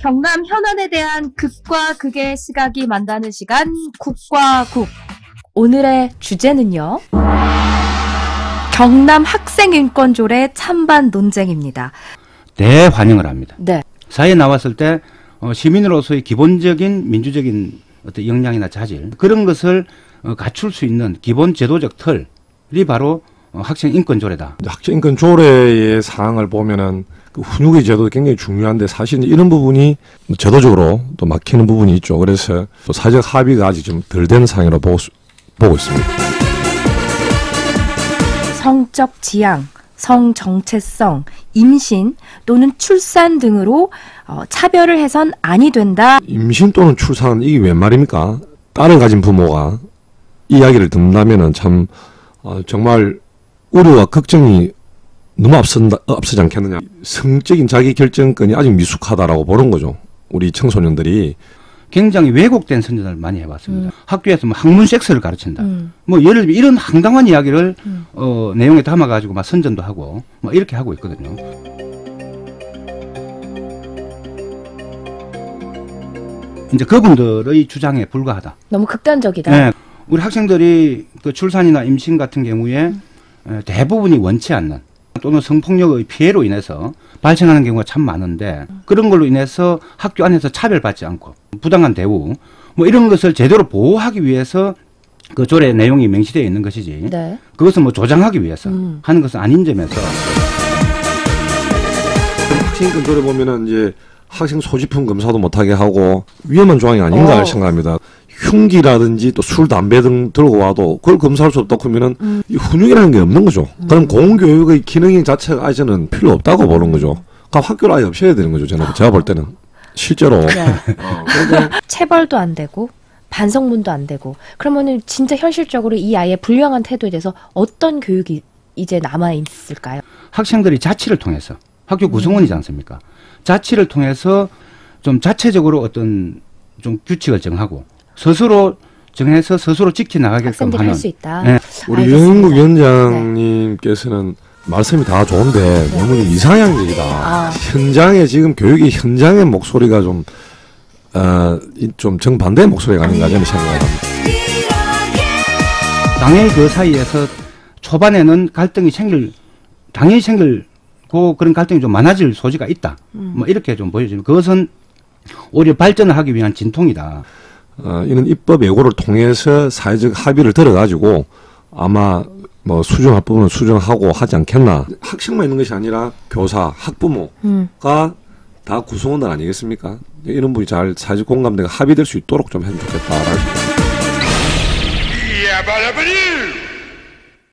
경남 현안에 대한 극과 극의 시각이 만나는 시간 국과 국. 오늘의 주제는요. 경남 학생 인권조례 찬반 논쟁입니다. 대환영을 합니다. 네. 사회에 나왔을 때 어, 시민으로서의 기본적인 민주적인 어떤 역량이나 자질 그런 것을 어, 갖출 수 있는 기본 제도적 틀이 바로 어, 학생 인권 조례다. 학생 인권 조례의 사항을 보면은 그 훈육의 제도도 굉장히 중요한데 사실 이런 부분이 제도적으로 또 막히는 부분이 있죠. 그래서 또 사회적 합의가 아직 좀 덜 된 상황으로 보고, 수- 보고 있습니다. 성적 지향, 성 정체성, 임신 또는 출산 등으로 어, 차별을 해선 아니 된다. 임신 또는 출산 이게 웬 말입니까? 딸을 가진 부모가 이야기를 듣는다면은 참 어, 정말 우려와 걱정이 너무 앞선다, 앞서지 않겠느냐. 성적인 자기 결정권이 아직 미숙하다라고 보는 거죠. 우리 청소년들이 굉장히 왜곡된 선전을 많이 해왔습니다. 학교에서 뭐 학문 섹스를 가르친다. 음. 뭐 예를 들면 이런 황당한 이야기를 음. 어, 내용에 담아가지고 막 선전도 하고 뭐 이렇게 하고 있거든요. 이제 그분들의 주장에 불과하다. 너무 극단적이다. 네, 우리 학생들이 그 출산이나 임신 같은 경우에 에, 대부분이 원치 않는 또는 성폭력의 피해로 인해서 발생하는 경우가 참 많은데 그런 걸로 인해서 학교 안에서 차별받지 않고 부당한 대우 뭐 이런 것을 제대로 보호하기 위해서 그 조례 내용이 명시되어 있는 것이지 네. 그것은 뭐 조장하기 위해서 음. 하는 것은 아닌 점에서 학생인권 조례 보면은 이제 학생 소지품 검사도 못하게 하고 위험한 조항이 아닌가 어. 생각합니다. 흉기라든지 또 술, 담배 등 들고 와도 그걸 검사할 수 없다고 하면은 음. 이 훈육이라는 게 없는 거죠. 그럼 공교육의 기능 자체가 아예 저는 필요 없다고 보는 거죠. 그럼 학교를 아예 없애야 되는 거죠. 저는 제가 볼 때는 실제로 네. 어, 그러니까 체벌도 안 되고 반성문도 안 되고 그러면은 진짜 현실적으로 이 아이의 불량한 태도에 대해서 어떤 교육이 이제 남아 있을까요? 학생들이 자치를 통해서 학교 구성원이지 않습니까? 자치를 통해서 좀 자체적으로 어떤 좀 규칙을 정하고 스스로 정해서 스스로 지켜 나가게끔 학생들이 하는 할수 있다. 네. 우리. 유영국 위원장님께서는 말씀이 다 좋은데 너무 이상향적이다. 아. 현장에 지금 교육의 현장의 목소리가 좀, 어, 이- 좀 정반대의 목소리가 아닌가 저는 생각을 합니다. 당연히 그 사이에서 초반에는 갈등이 생길 당연히 생길고 그런 갈등이 좀 많아질 소지가 있다. 음. 뭐 이렇게 좀 보여지는 그것은 오히려 발전을 하기 위한 진통이다. 어, 이런 입법 예고를 통해서 사회적 합의를 들어가지고 아마 뭐 수정할 부분은 수정하고 하지 않겠나. 학생만 있는 것이 아니라 교사, 학부모가 음. 다 구성원들 아니겠습니까? 이런 분이 잘 사회적 공감대가 합의될 수 있도록 좀 해면 좋겠다라는 생각. Yeah, but I believe.